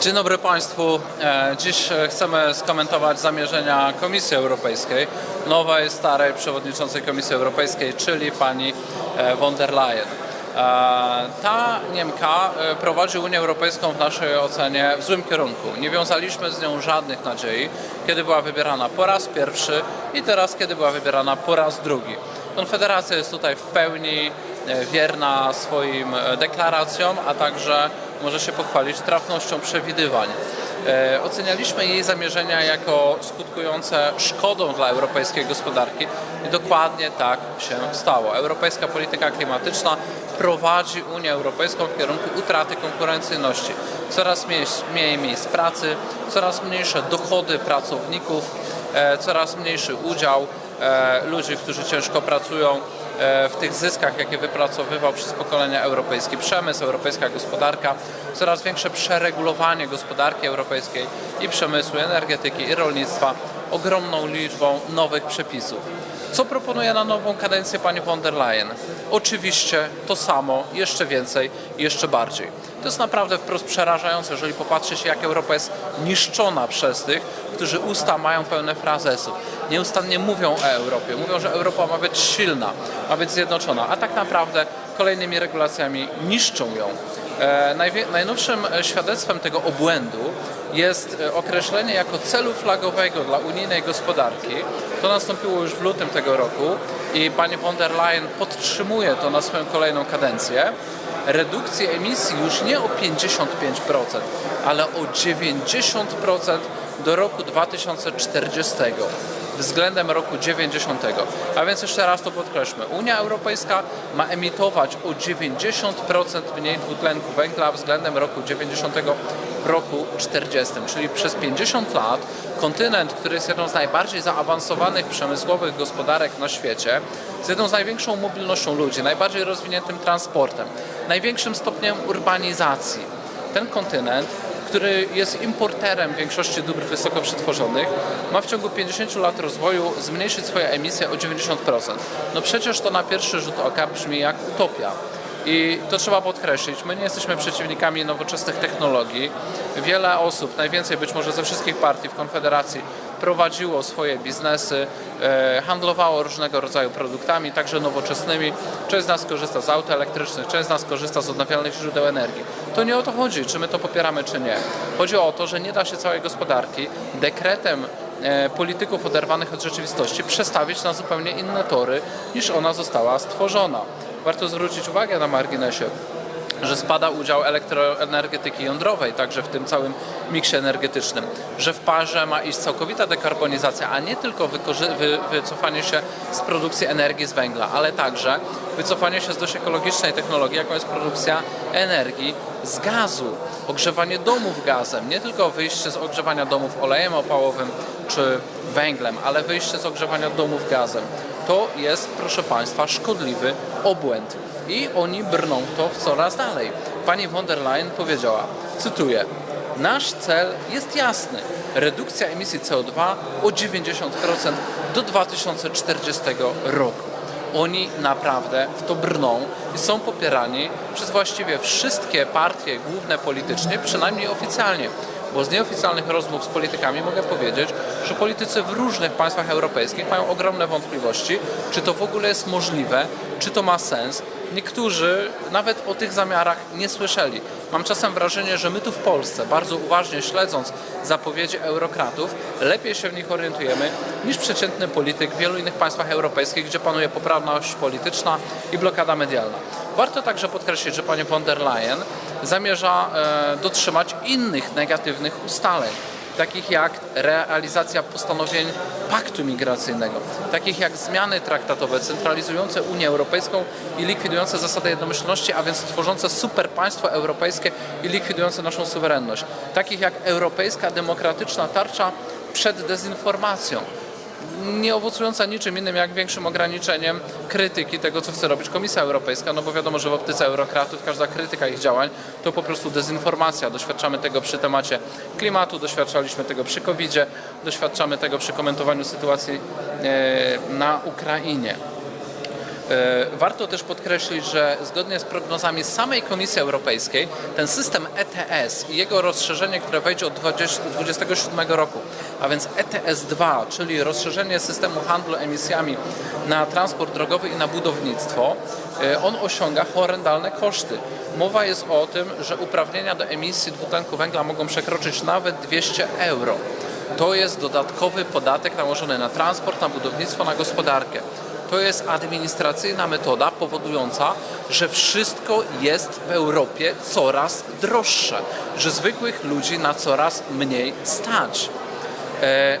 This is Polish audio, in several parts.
Dzień dobry Państwu. E, Dziś e, chcemy skomentować zamierzenia Komisji Europejskiej, nowej, starej przewodniczącej Komisji Europejskiej, czyli pani e, von der Leyen. Ta Niemka prowadzi Unię Europejską w naszej ocenie w złym kierunku. Nie wiązaliśmy z nią żadnych nadziei, kiedy była wybierana po raz pierwszy i teraz, kiedy była wybierana po raz drugi. Konfederacja jest tutaj w pełni wierna swoim deklaracjom, a także może się pochwalić trafnością przewidywań. E, Ocenialiśmy jej zamierzenia jako skutkujące szkodą dla europejskiej gospodarki i dokładnie tak się stało. Europejska polityka klimatyczna prowadzi Unię Europejską w kierunku utraty konkurencyjności. Coraz mniej, mniej miejsc pracy, coraz mniejsze dochody pracowników, e, coraz mniejszy udział e, ludzi, którzy ciężko pracują w tych zyskach, jakie wypracowywał przez pokolenia europejski przemysł, europejska gospodarka, coraz większe przeregulowanie gospodarki europejskiej i przemysłu, energetyki, i rolnictwa ogromną liczbą nowych przepisów. Co proponuje na nową kadencję pani von der Leyen? Oczywiście to samo, jeszcze więcej, jeszcze bardziej. To jest naprawdę wprost przerażające, jeżeli popatrzy się, jak Europa jest niszczona przez tych, którzy usta mają pełne frazesów. Nieustannie mówią o Europie, mówią, że Europa ma być silna, ma być zjednoczona, a tak naprawdę kolejnymi regulacjami niszczą ją. E, najnowszym e, świadectwem tego obłędu jest e, określenie jako celu flagowego dla unijnej gospodarki. To nastąpiło już w lutym tego roku i pani von der Leyen podtrzymuje to na swoją kolejną kadencję. Redukcję emisji już nie o 55%, ale o 90% do roku 2040 względem roku 90. A więc jeszcze raz to podkreślmy. Unia Europejska ma emitować o 90% mniej dwutlenku węgla względem roku 90 w roku 40. Czyli przez 50 lat kontynent, który jest jedną z najbardziej zaawansowanych przemysłowych gospodarek na świecie, z jedną z największą mobilnością ludzi, najbardziej rozwiniętym transportem, największym stopniem urbanizacji. Ten kontynent który jest importerem większości dóbr wysoko przetworzonych, ma w ciągu 50 lat rozwoju zmniejszyć swoje emisje o 90%. No przecież to na pierwszy rzut oka brzmi jak utopia. I to trzeba podkreślić. My nie jesteśmy przeciwnikami nowoczesnych technologii. Wiele osób, najwięcej być może ze wszystkich partii w Konfederacji, prowadziło swoje biznesy, e, handlowało różnego rodzaju produktami, także nowoczesnymi. Część z nas korzysta z aut elektrycznych, część z nas korzysta z odnawialnych źródeł energii. To nie o to chodzi, czy my to popieramy, czy nie. Chodzi o to, że nie da się całej gospodarki dekretem e, polityków oderwanych od rzeczywistości przestawić na zupełnie inne tory, niż ona została stworzona. Warto zwrócić uwagę na marginesie, że spada udział elektroenergetyki jądrowej, także w tym całym miksie energetycznym, że w parze ma iść całkowita dekarbonizacja, a nie tylko wy- wycofanie się z produkcji energii z węgla, ale także wycofanie się z dość ekologicznej technologii, jaką jest produkcja energii z gazu, ogrzewanie domów gazem, nie tylko wyjście z ogrzewania domów olejem opałowym czy węglem, ale wyjście z ogrzewania domów gazem. To jest, proszę Państwa, szkodliwy obłęd i oni brną to w coraz dalej. Pani von der Leyen powiedziała, cytuję, nasz cel jest jasny, redukcja emisji CO2 o 90% do 2040 roku. Oni naprawdę w to brną i są popierani przez właściwie wszystkie partie główne politycznie, przynajmniej oficjalnie. Bo z nieoficjalnych rozmów z politykami mogę powiedzieć, że politycy w różnych państwach europejskich mają ogromne wątpliwości, czy to w ogóle jest możliwe, czy to ma sens. Niektórzy nawet o tych zamiarach nie słyszeli. Mam czasem wrażenie, że my tu w Polsce, bardzo uważnie śledząc zapowiedzi eurokratów, lepiej się w nich orientujemy niż przeciętny polityk w wielu innych państwach europejskich, gdzie panuje poprawność polityczna i blokada medialna. Warto także podkreślić, że pani von der Leyen zamierza e, dotrzymać innych negatywnych ustaleń takich jak realizacja postanowień paktu migracyjnego, takich jak zmiany traktatowe centralizujące Unię Europejską i likwidujące zasadę jednomyślności, a więc tworzące super państwo europejskie i likwidujące naszą suwerenność, takich jak europejska demokratyczna tarcza przed dezinformacją, nie owocująca niczym innym jak większym ograniczeniem krytyki tego, co chce robić Komisja Europejska, no bo wiadomo, że w optyce eurokratów każda krytyka ich działań to po prostu dezinformacja. Doświadczamy tego przy temacie klimatu, doświadczaliśmy tego przy covid doświadczamy tego przy komentowaniu sytuacji e, na Ukrainie. E, Warto też podkreślić, że zgodnie z prognozami samej Komisji Europejskiej ten system ETS i jego rozszerzenie, które wejdzie od 2027 roku, a więc ETS 2, czyli rozszerzenie systemu handlu emisjami na transport drogowy i na budownictwo, e, on osiąga horrendalne koszty. Mowa jest o tym, że uprawnienia do emisji dwutlenku węgla mogą przekroczyć nawet 200 euro. To jest dodatkowy podatek nałożony na transport, na budownictwo, na gospodarkę. To jest administracyjna metoda powodująca, że wszystko jest w Europie coraz droższe, że zwykłych ludzi na coraz mniej stać. E,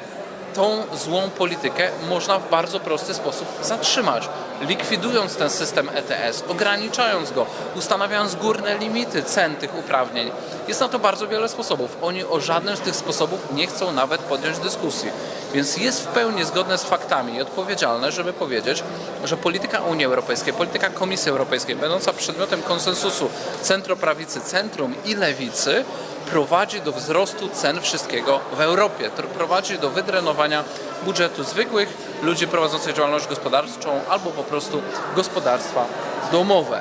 tą złą politykę można w bardzo prosty sposób zatrzymać, likwidując ten system ETS, ograniczając go, ustanawiając górne limity cen tych uprawnień. Jest na to bardzo wiele sposobów. Oni o żadnym z tych sposobów nie chcą nawet podjąć dyskusji. Więc jest w pełni zgodne z faktami i odpowiedzialne, żeby powiedzieć, że polityka Unii Europejskiej, polityka Komisji Europejskiej, będąca przedmiotem konsensusu centroprawicy, centrum i lewicy, prowadzi do wzrostu cen wszystkiego w Europie. Prowadzi do wydrenowania budżetu zwykłych ludzi prowadzących działalność gospodarczą albo po prostu gospodarstwa domowe.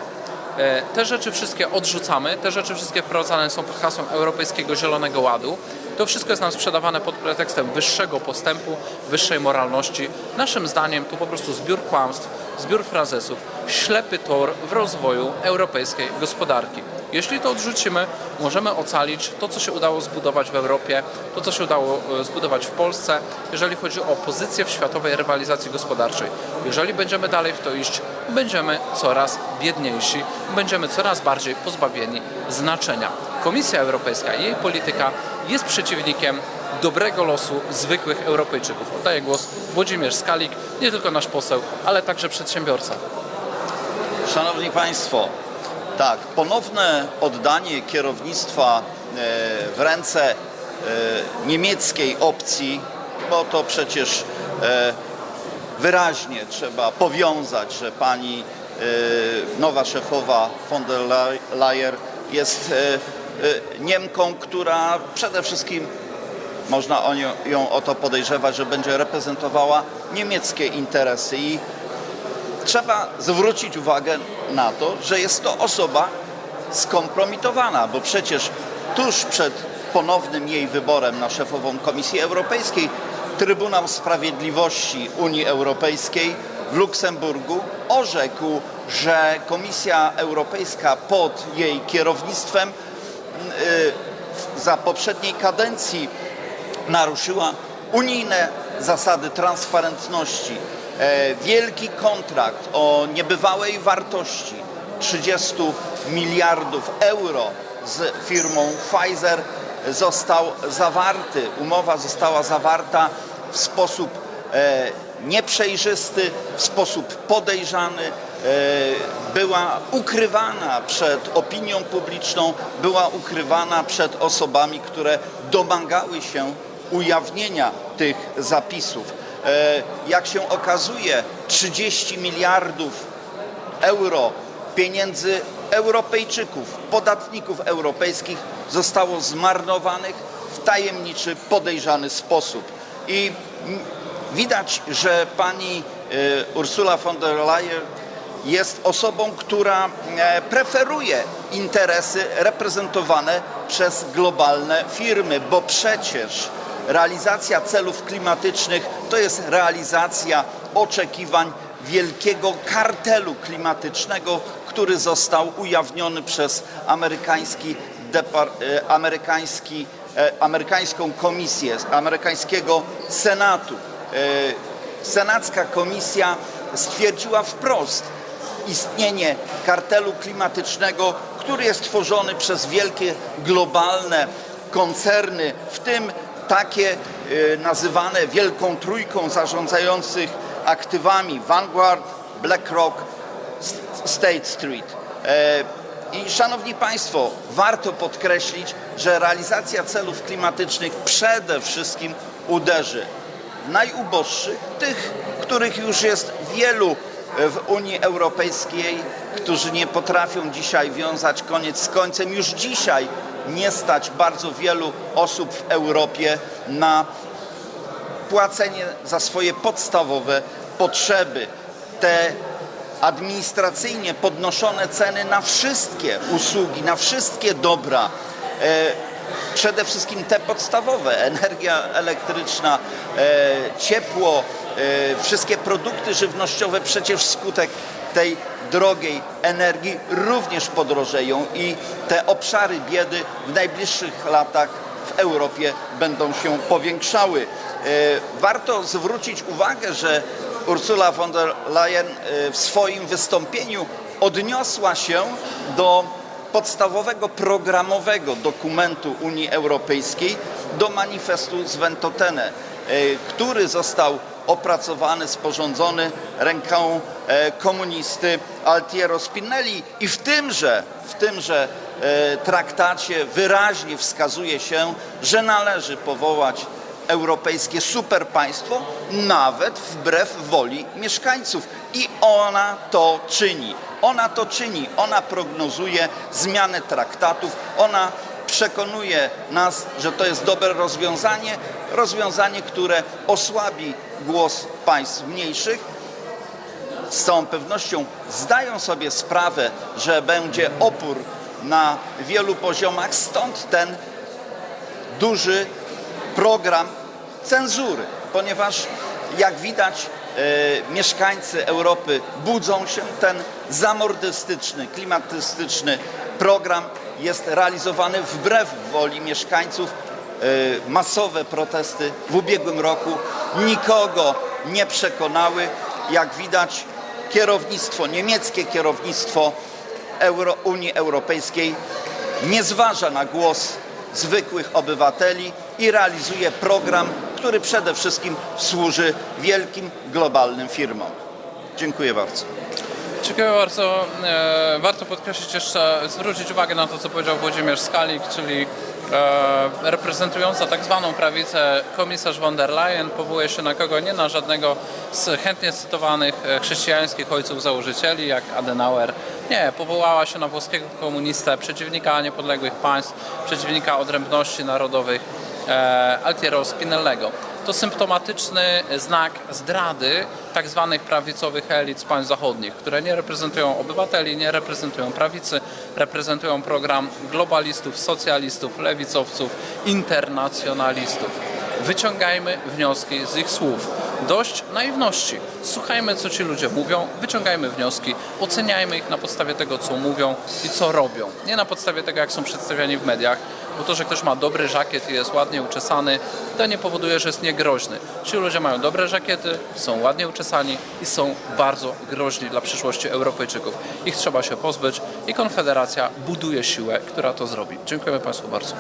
E, Te rzeczy wszystkie odrzucamy, te rzeczy wszystkie wprowadzane są pod hasłem Europejskiego Zielonego Ładu. To wszystko jest nam sprzedawane pod pretekstem wyższego postępu, wyższej moralności. Naszym zdaniem to po prostu zbiór kłamstw, zbiór frazesów, ślepy tor w rozwoju europejskiej gospodarki. Jeśli to odrzucimy, możemy ocalić to, co się udało zbudować w Europie, to, co się udało e, zbudować w Polsce, jeżeli chodzi o pozycję w światowej rywalizacji gospodarczej. Jeżeli będziemy dalej w to iść, będziemy coraz biedniejsi, będziemy coraz bardziej pozbawieni znaczenia. Komisja Europejska i jej polityka jest przeciwnikiem dobrego losu zwykłych Europejczyków. Oddaję głos Włodzimierz Skalik, nie tylko nasz poseł, ale także przedsiębiorca. Szanowni Państwo, tak, ponowne oddanie kierownictwa e, w ręce e, niemieckiej opcji, bo to przecież e, wyraźnie trzeba powiązać, że pani nowa szefowa von der Leyen jest Niemką, która przede wszystkim można ją o to podejrzewać, że będzie reprezentowała niemieckie interesy i trzeba zwrócić uwagę na to, że jest to osoba skompromitowana, bo przecież tuż przed ponownym jej wyborem na szefową Komisji Europejskiej Trybunał Sprawiedliwości Unii Europejskiej w Luksemburgu orzekł, że Komisja Europejska pod jej kierownictwem yy, za poprzedniej kadencji naruszyła unijne zasady transparentności. E, wielki kontrakt o niebywałej wartości 30 miliardów euro z firmą Pfizer został zawarty. Umowa została zawarta w sposób e, nieprzejrzysty, w sposób podejrzany, e, była ukrywana przed opinią publiczną, była ukrywana przed osobami, które domagały się ujawnienia tych zapisów. E, Jak się okazuje, 30 miliardów euro pieniędzy Europejczyków, podatników europejskich zostało zmarnowanych w tajemniczy, podejrzany sposób. I widać, że pani e, Ursula von der Leyen jest osobą, która e, preferuje interesy reprezentowane przez globalne firmy, bo przecież realizacja celów klimatycznych to jest realizacja oczekiwań wielkiego kartelu klimatycznego, który został ujawniony przez amerykański, e, amerykański, e, amerykańską komisję, amerykańskiego Senatu. E, Senacka komisja stwierdziła wprost istnienie kartelu klimatycznego, który jest tworzony przez wielkie globalne koncerny, w tym takie y, nazywane wielką trójką zarządzających aktywami Vanguard, BlackRock, State Street. E, I szanowni Państwo, warto podkreślić, że realizacja celów klimatycznych przede wszystkim uderzy w najuboższych, tych, których już jest wielu w Unii Europejskiej, którzy nie potrafią dzisiaj wiązać koniec z końcem. Już dzisiaj nie stać bardzo wielu osób w Europie na płacenie za swoje podstawowe potrzeby. Te administracyjnie podnoszone ceny na wszystkie usługi, na wszystkie dobra. E, Przede wszystkim te podstawowe, energia elektryczna, e, ciepło, e, wszystkie produkty żywnościowe przecież wskutek tej drogiej energii również podrożeją i te obszary biedy w najbliższych latach w Europie będą się powiększały. E, Warto zwrócić uwagę, że Ursula von der Leyen e, w swoim wystąpieniu odniosła się do podstawowego programowego dokumentu Unii Europejskiej, do manifestu z Ventotene, e, który został opracowany, sporządzony ręką e, komunisty Altiero Spinelli i w tymże, w tymże e, traktacie wyraźnie wskazuje się, że należy powołać europejskie superpaństwo, nawet wbrew woli mieszkańców. I ona to czyni. Ona to czyni. Ona prognozuje zmianę traktatów. Ona przekonuje nas, że to jest dobre rozwiązanie, rozwiązanie, które osłabi głos państw mniejszych. Z całą pewnością zdają sobie sprawę, że będzie opór na wielu poziomach, stąd ten duży program cenzury, ponieważ jak widać e, mieszkańcy Europy budzą się, ten zamordystyczny, klimatystyczny program jest realizowany wbrew woli mieszkańców. E, masowe protesty w ubiegłym roku nikogo nie przekonały. Jak widać kierownictwo, niemieckie kierownictwo Euro, Unii Europejskiej nie zważa na głos zwykłych obywateli i realizuje program, który przede wszystkim służy wielkim globalnym firmom. Dziękuję bardzo. Dziękuję bardzo. E, warto podkreślić jeszcze, zwrócić uwagę na to, co powiedział Włodzimierz Skalik, czyli reprezentująca tak zwaną prawicę komisarz von der Leyen powołuje się na kogo? Nie na żadnego z chętnie cytowanych e, chrześcijańskich ojców założycieli, jak Adenauer. Nie, powołała się na włoskiego komunistę, przeciwnika niepodległych państw, przeciwnika odrębności narodowych, e, Altiero Spinellego. To symptomatyczny znak zdrady tak zwanych prawicowych elit z państw zachodnich, które nie reprezentują obywateli, nie reprezentują prawicy, reprezentują program globalistów, socjalistów, lewicowców, internacjonalistów. Wyciągajmy wnioski z ich słów. Dość naiwności. Słuchajmy, co ci ludzie mówią, wyciągajmy wnioski, oceniajmy ich na podstawie tego, co mówią i co robią. Nie na podstawie tego, jak są przedstawiani w mediach, bo to, że ktoś ma dobry żakiet i jest ładnie uczesany, to nie powoduje, że jest niegroźny. Ci ludzie mają dobre żakiety, są ładnie uczesani i są bardzo groźni dla przyszłości Europejczyków. Ich trzeba się pozbyć i Konfederacja buduje siłę, która to zrobi. Dziękujemy Państwu bardzo.